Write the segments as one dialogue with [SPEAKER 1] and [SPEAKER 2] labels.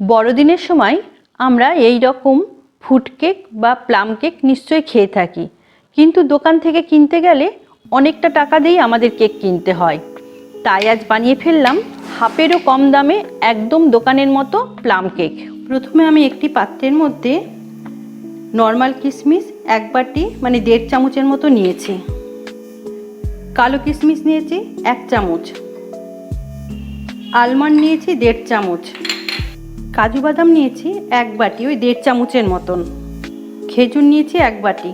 [SPEAKER 1] বড়দিনের সময় আমরা এই রকম ফুড কেক বা প্লাম কেক নিশ্চয়ই খেয়ে থাকি। কিন্তু দোকান থেকে কিনতে গেলে অনেকটা টাকা দিয়েই আমাদের কেক কিনতে হয়। তাই আজ বানিয়ে ফেললাম হাফেরও কম দামে একদম দোকানের মতো প্লাম কেক প্রথমে আমি একটি পাত্রের মধ্যে নর্মাল কিশমিশ এক বাটি মানে দেড় চামচের মতো নিয়েছি। কালো কিশমিশ নিয়েছি এক চামচ। আলমন্ড নিয়েছি দেড় চামচ। কাজু বাদাম নিয়েছি এক বাটি, ওই দেড় চামচের মতন। খেজুর নিয়েছি এক বাটি।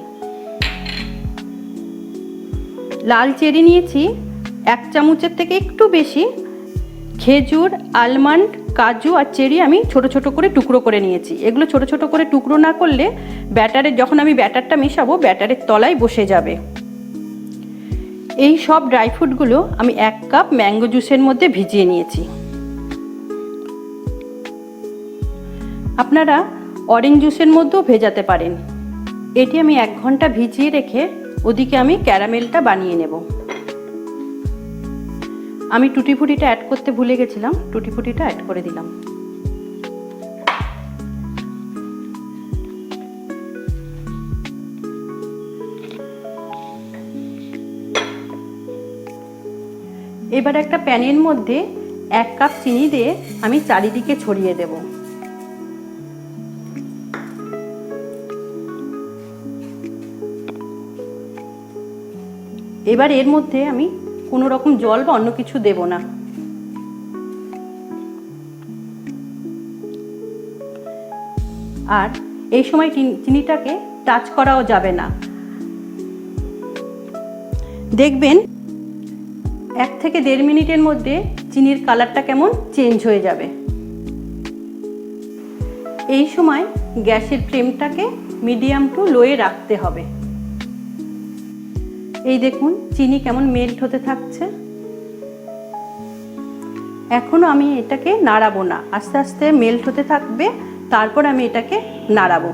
[SPEAKER 1] লাল চেরি নিয়েছি এক চামচের থেকে একটু বেশি। খেজুর, আলমন্ড, কাজু আর চেরি আমি ছোট ছোট করে টুকরো করে নিয়েছি। এগুলো ছোট ছোট করে টুকরো না করলে ব্যাটারের যখন আমি ব্যাটারটা মেশাবো, ব্যাটারের তলায় বসে যাবে। এই সব ড্রাই ফ্রুটগুলো আমি এক কাপ ম্যাঙ্গো জুসের মধ্যে ভিজিয়ে নিয়েছি। আপনারা অরেঞ্জ জুসের মধ্যেও ভেজাতে পারেন। এটি আমি এক ঘণ্টা ভিজিয়ে রেখে ওদিকে আমি ক্যারামেলটা বানিয়ে নেব। আমি টুটি ফুটিটা অ্যাড করতে ভুলে গেছিলাম টুটি ফুটিটা অ্যাড করে দিলাম। এবার একটা প্যানের মধ্যে এক কাপ চিনি দিয়ে আমি চারিদিকে ছড়িয়ে দেবো। এবার এর মধ্যে আমি কোনো রকম জল বা অন্য কিছু দেব না। আর এই সময় চিনি- চিনিটাকে টাচ করাও যাবে না। দেখবেন এক থেকে দেড় মিনিটের মধ্যে চিনির কালারটা কেমন চেঞ্জ হয়ে যাবে। এই সময় গ্যাসের ফ্লেমটাকে মিডিয়াম টু লোয়ে রাখতে হবে। এই দেখুন, চিনি কেমন মেল্ট হতে থাকছে। এখনও আমি এটাকে নাড়াবো না। আস্তে আস্তে মেল্ট হতে থাকবে, তারপর আমি এটাকে নাড়াবো।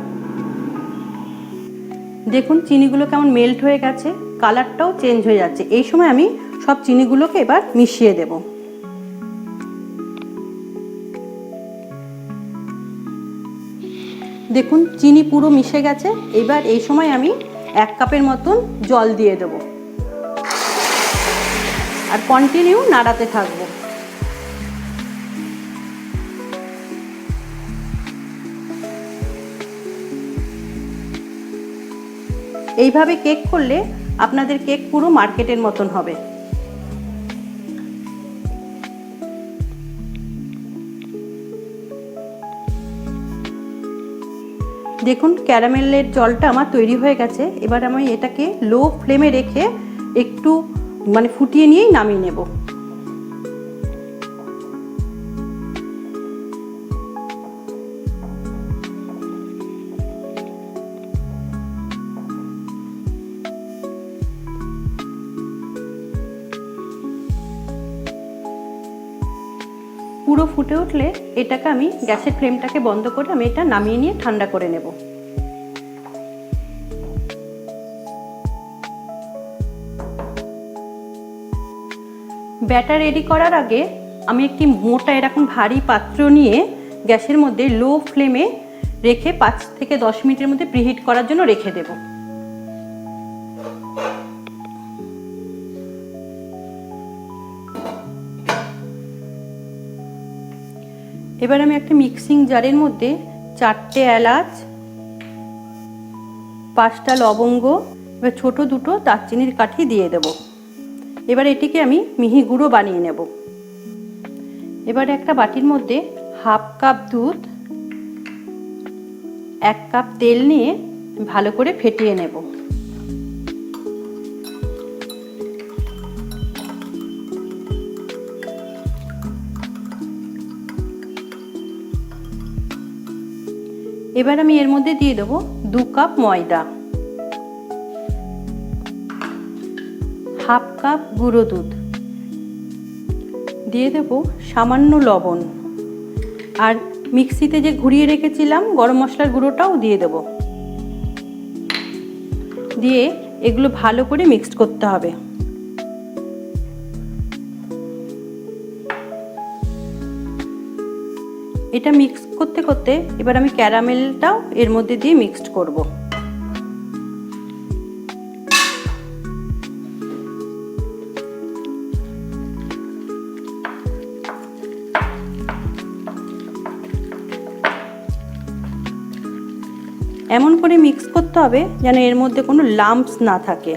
[SPEAKER 1] দেখুন, চিনিগুলো কেমন মেল্ট হয়ে গেছে কালারটাও চেঞ্জ হয়ে যাচ্ছে। এই সময় আমি সব চিনিগুলোকে এবার মিশিয়ে দেব। দেখুন, চিনি পুরো মিশে গেছে। এবার এই সময় আমি এক কাপের মতন জল দিয়ে দেব। আর কন্টিনিউ নাড়াতে থাকব। এইভাবে কেক করলে আপনাদের কেক পুরো মার্কেটের মতন হবে। দেখুন, ক্যারামেলের জলটা আমার তৈরি হয়ে গেছে। এবার আমি এটাকে লো ফ্লেমে রেখে একটু মানে ফুটিয়ে নিয়েই নামিয়ে নেব। পুরো ফুটে উঠলে এটাকে আমি গ্যাসের ফ্লেমটাকে বন্ধ করে আমি এটা নামিয়ে নিয়ে ঠান্ডা করে নেব। ব্যাটার রেডি করার আগে আমি একটি মোটা এরকম ভারী পাত্র নিয়ে গ্যাসের মধ্যে লো ফ্লেমে রেখে পাঁচ থেকে দশ মিনিটের মধ্যে প্রিহিট করার জন্য রেখে দেবো। এবার আমি একটা মিক্সিং জারের মধ্যে চারটে এলাচ, পাঁচটা লবঙ্গ, এবার ছোট দুটো দারচিনির কাঠি দিয়ে দেব। এবার এটিকে আমি মিহি গুঁড়ো বানিয়ে নেব। এবার একটা বাটির মধ্যে হাফ কাপ দুধ, এক কাপ তেল নিয়ে ভালো করে ফেটিয়ে নেব। এবার আমি এর মধ্যে দিয়ে দেবো দু কাপ ময়দা। হাফ কাপ গুঁড়ো দুধ। দিয়ে দেবো সামান্য লবণ। আর মিক্সিতে যে ঘুরিয়ে রেখেছিলাম, গরম মশলার গুঁড়োটাও দিয়ে দেব। দিয়ে এগুলো ভালো করে মিক্সড করতে হবে। এটা মিক্স করতে করতে এবার আমি ক্যারামেলটাও এর মধ্যে দিয়ে মিক্সড করব। এমন করে মিক্স করতে হবে যেন এর মধ্যে কোনো লাম্পস না থাকে।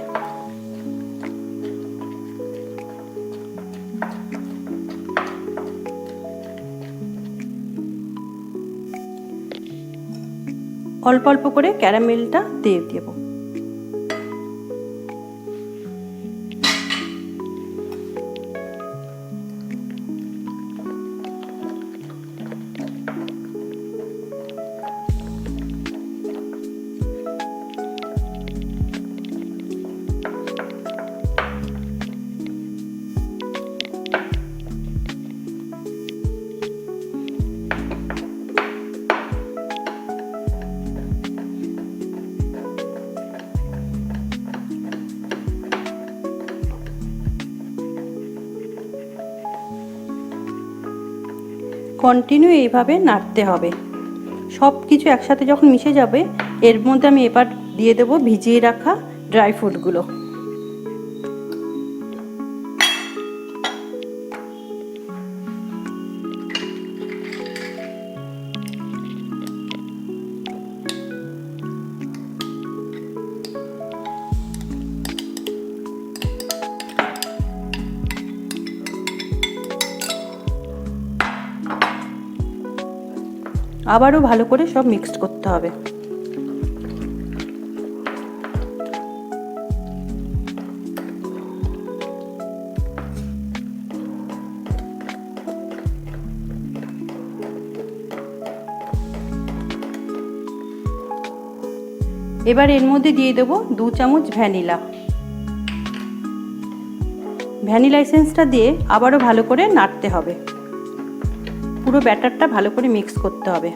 [SPEAKER 1] অল্প অল্প করে ক্যারামেলটা দিয়ে দেব। কন্টিনিউ এইভাবে নাড়তে হবে। সব কিছু একসাথে যখন মিশে যাবে, এর মধ্যে আমি এবার দিয়ে দেবো ভিজিয়ে রাখা ড্রাই ফ্রুটগুলো আবারও ভালো করে সব মিক্সড করতে হবে। এবার এর মধ্যে দিয়ে দেবো দু চামচ ভ্যানিলা। ভ্যানিলা এসেন্সটা দিয়ে আবারও ভালো করে নাড়তে হবে। পুরো ব্যাটারটা ভালো করে মিক্স করতে হবে।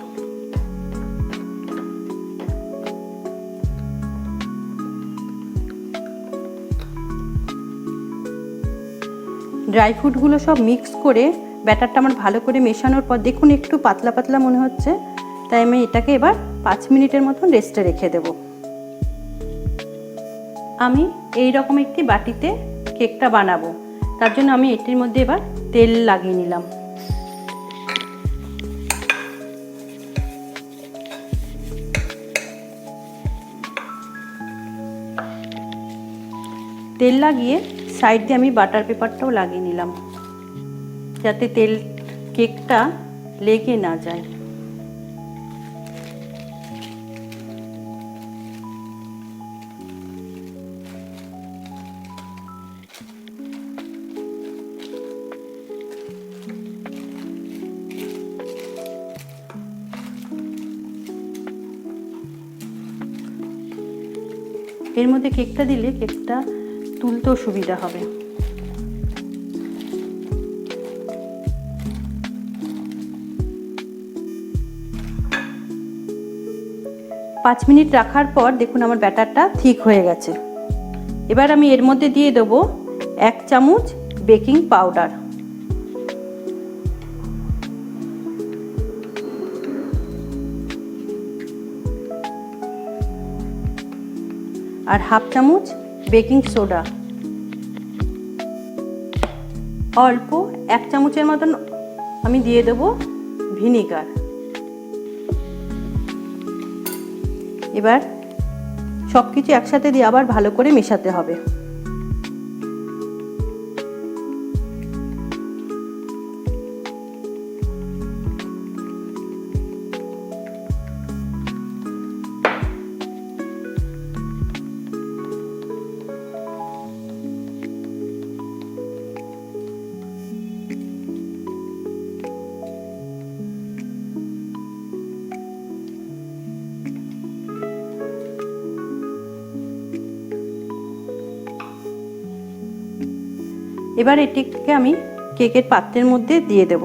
[SPEAKER 1] ড্রাই ফ্রুটগুলো সব মিক্স করে ব্যাটারটা আমার ভালো করে মেশানোর পর দেখুন একটু পাতলা পাতলা মনে হচ্ছে, তাই আমি এটাকে এবার পাঁচ মিনিটের মতন রেস্টে রেখে দেব। আমি এই রকম একটি বাটিতে কেকটা বানাবো, তার জন্য আমি এটির মধ্যে এবার তেল লাগিয়ে নিলাম। তেল লাগিয়ে সাইড দিয়ে আমি বাটার পেপারটাও লাগিয়ে নিলাম। যাতে তেল কেকটা লেগে না যায়। এর মধ্যে কেকটা দিলে কেকটা তুলতেও সুবিধা হবে। পাঁচ মিনিট রাখার পর দেখুন আমার ব্যাটারটা ঠিক হয়ে গেছে। এবার আমি এর মধ্যে দিয়ে দেবো এক চামচ বেকিং পাউডার। আর হাফ চামচ বেকিং সোডা। অল্প এক চামচের মতন আমি দিয়ে দেব ভিনিগার। এবার সব কিছু একসাথে দিয়ে আবার ভালো করে মেশাতে হবে। এবার এটিকে আমি কেকের পাত্রের মধ্যে দিয়ে দেব।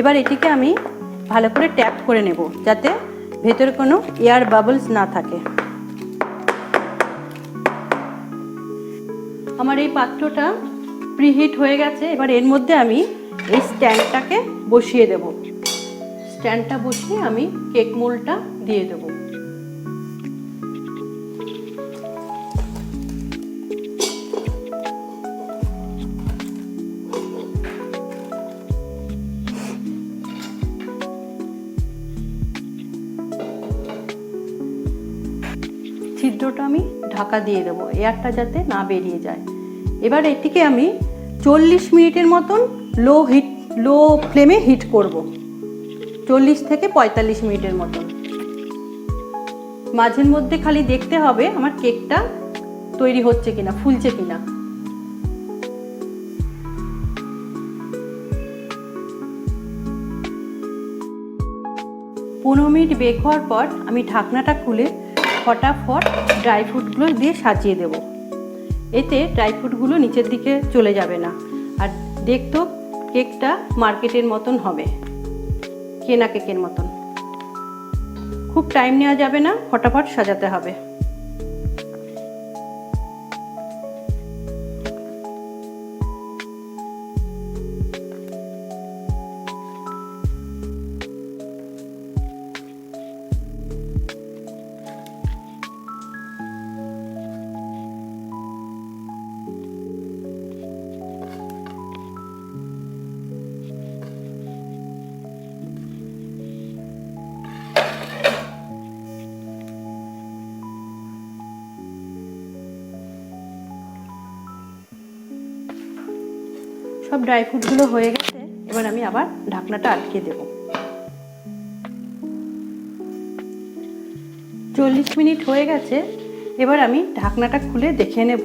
[SPEAKER 1] এবার এটিকে আমি ভালো করে ট্যাপ করে নেব যাতে ভেতরে কোনো এয়ার বাবলস না থাকে। আমার এই পাত্রটা প্রিহিট হয়ে গেছে, এবার এর মধ্যে আমি এই স্ট্যান্ডটাকে বসিয়ে দেব। স্ট্যান্ডটা বসিয়ে আমি কেক মোলটা দিয়ে দেবো। ঢাকা দিয়ে দেবো এয়ারটা যাতে না বেরিয়ে যায়। এবার এটিকে আমি চল্লিশ মিনিটের মতন লো হিট লো ফ্লেমে হিট করব। চল্লিশ থেকে পঁয়তাল্লিশ মিনিটের মতন। মাঝের মধ্যে খালি দেখতে হবে আমার কেকটা তৈরি হচ্ছে কিনা, ফুলছে কিনা। পনেরো মিনিট বেক হওয়ার পর আমি ঢাকনাটা খুলে ফটাফট ড্রাই ফ্রুটগুলো দিয়ে সাজিয়ে দেব। এতে ড্রাই ফ্রুটগুলো নিচের দিকে চলে যাবে না। আর দেখতেও কেকটা মার্কেটের মতন হবে। কেনা কেকের মতন। খুব টাইম নেওয়া যাবে না, ফটাফট সাজাতে হবে। সব ড্রাই ফ্রুটগুলো হয়ে গেছে, এবার আমি আবার ঢাকনাটা আটকে দেব। চল্লিশ মিনিট হয়ে গেছে, এবার আমি ঢাকনাটা খুলে দেখে নেব।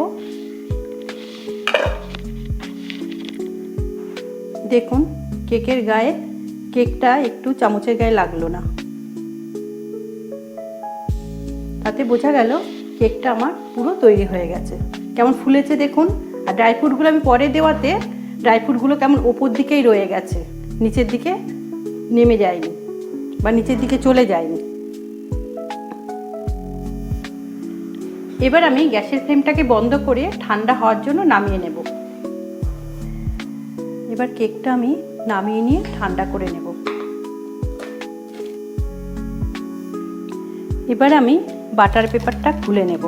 [SPEAKER 1] দেখুন, কেকের গায়ে কেকটা একটু চামচের গায়ে লাগল না। তাতে বোঝা গেল কেকটা আমার পুরো তৈরি হয়ে গেছে। কেমন ফুলেছে দেখুন, আর ড্রাই ফ্রুটগুলো আমি পরে দেওয়াতে ড্রাই ফ্রুটগুলো কেমন ওপর দিকেই রয়ে গেছে, নিচের দিকে নেমে যায়নি বা নিচের দিকে চলে যায়নি। এবার আমি গ্যাসের ফ্লেমটাকে বন্ধ করে ঠান্ডা হওয়ার জন্য নামিয়ে নেব। এবার কেকটা আমি নামিয়ে নিয়ে ঠান্ডা করে নেব। এবার আমি বাটার পেপারটা খুলে নেব।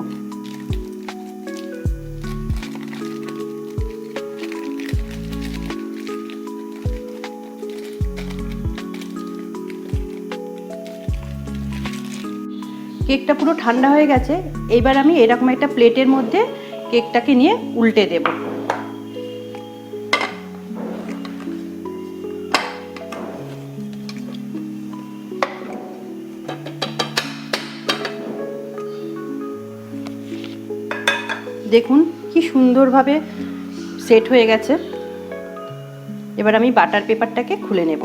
[SPEAKER 1] কেকটা পুরো ঠান্ডা হয়ে গেছে, এবার আমি এরকম একটা প্লেটের মধ্যে কেকটাকে নিয়ে উল্টে দেব। দেখুন কি সুন্দরভাবে সেট হয়ে গেছে। এবার আমি বাটার পেপারটাকে খুলে নেব।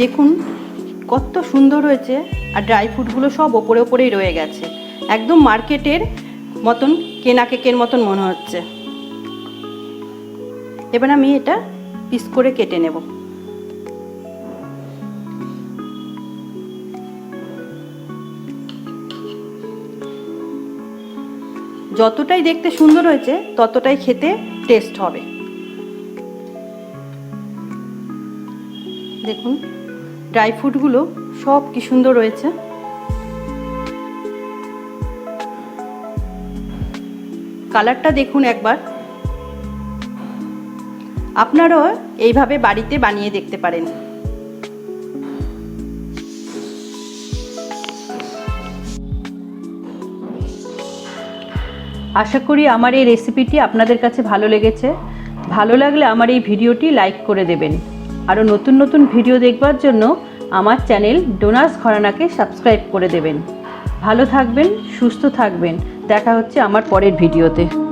[SPEAKER 1] দেখুন, কত সুন্দর হয়েছে আর ড্রাই ফ্রুটগুলো সব ওপরে ওপরেই রয়ে গেছে। একদম মার্কেটের মতন, কেনা কেকের মতন মনে হচ্ছে। এবার আমি এটা পিস করে কেটে নেব। যতটাই দেখতে সুন্দর হয়েছে, ততটাই খেতে টেস্ট হবে। দেখুন। ড্রাই ফ্রুটগুলো সব কি সুন্দর রয়েছে? কালারটা দেখুন একবার। আপনারাও এইভাবে বাড়িতে বানিয়ে দেখতে পারেন। আশা করি আমার এই রেসিপিটি আপনাদের কাছে ভালো লেগেছে। ভালো লাগলে আমার এই ভিডিওটি লাইক করে দেবেন। আরও নতুন নতুন ভিডিও দেখবার জন্য আমার চ্যানেল ডোনার্স ঘরানাকে সাবস্ক্রাইব করে দেবেন। ভালো থাকবেন, সুস্থ থাকবেন। দেখা হচ্ছে আমার পরের ভিডিওতে।